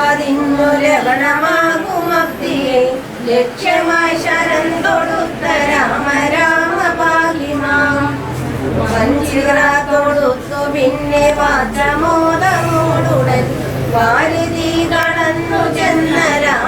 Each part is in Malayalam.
കടപ്പതിന്നു ലവണമാകുമക്തിയെ ലക്ഷ്യമായി ശരം തൊടുത്ത രാമ തൊടുത്തു പിന്നെ വാചമോദമോടുടൻ വാരുതി കടന്നു ചെന്ന Rama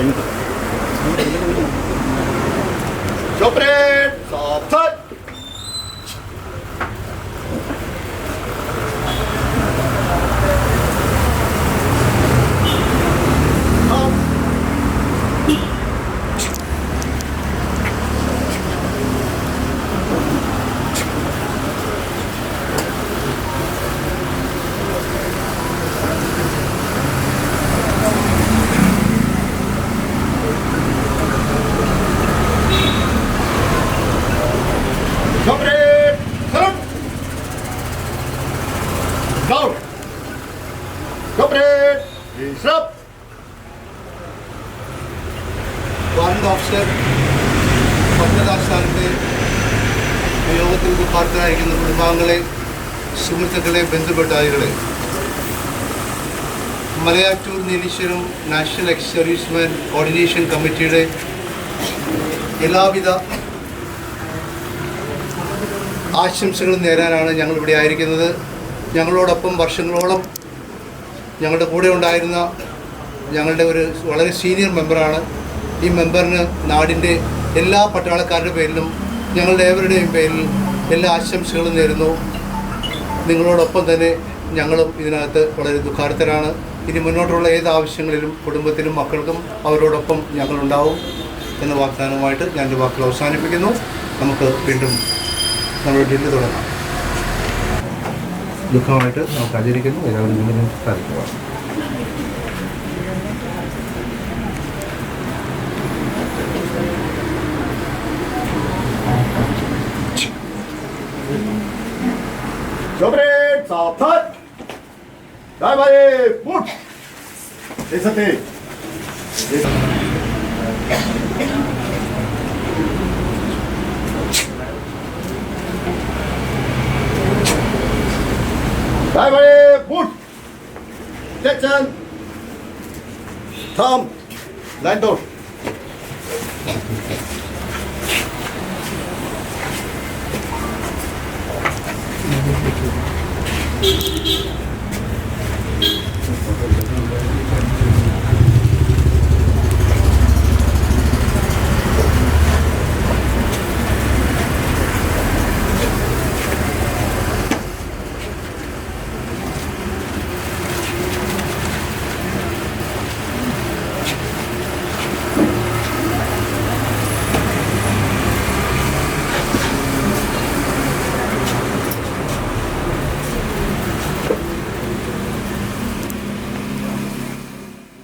초콜릿! 초콜릿! Down! Chopred! Is up! Warrant officer ഭക്തദാസ്ഥാനത്തെ യോഗത്തിൽ പാർത്തരായിരിക്കുന്ന കുടുംബാംഗങ്ങളെ സുഹൃത്തുക്കളെ ബന്ധുപ്പെട്ടായികളെ Malayattoor Neeleeswaram national ex serviceman coordination കമ്മിറ്റിയുടെ എല്ലാവിധ ആശംസകളും നേരാനാണ് ഞങ്ങൾ ഇവിടെ ആയിരിക്കുന്നത് ഞങ്ങളോടൊപ്പം വർഷങ്ങളോളം ഞങ്ങളുടെ കൂടെ ഉണ്ടായിരുന്ന ഞങ്ങളുടെ ഒരു വളരെ സീനിയർ മെമ്പറാണ്. ഈ മെമ്പറിന് നാടിന്റെ എല്ലാ പട്ടാളക്കാരുടെ പേരിലും ഞങ്ങളുടെ ഏവരുടെയും പേരിൽ എല്ലാ ആശംസകളും നേരുന്നു. നിങ്ങളോടൊപ്പം തന്നെ ഞങ്ങളും ഇതിനകത്ത് വളരെ ദുഃഖാർത്ഥരാണ് ഇനി മുന്നോട്ടുള്ള ഏത് ആവശ്യങ്ങളിലും കുടുംബത്തിനും മക്കൾക്കും അവരോടൊപ്പം ഞങ്ങളുണ്ടാവും എന്ന വാഗ്ദാനവുമായിട്ട് ഞാൻ എന്റെ വാക്കുകൾ അവസാനിപ്പിക്കുന്നു. നമുക്ക് വീണ്ടും നമ്മുടെ ഡ്രില്ല് തുടങ്ങാം. ദുഃഖമായിട്ട് നമുക്ക് ആചരിക്കുന്നു. എല്ലാവരും വീണ്ടും സാധിക്കുക Chopred! Captain Tom lên tôi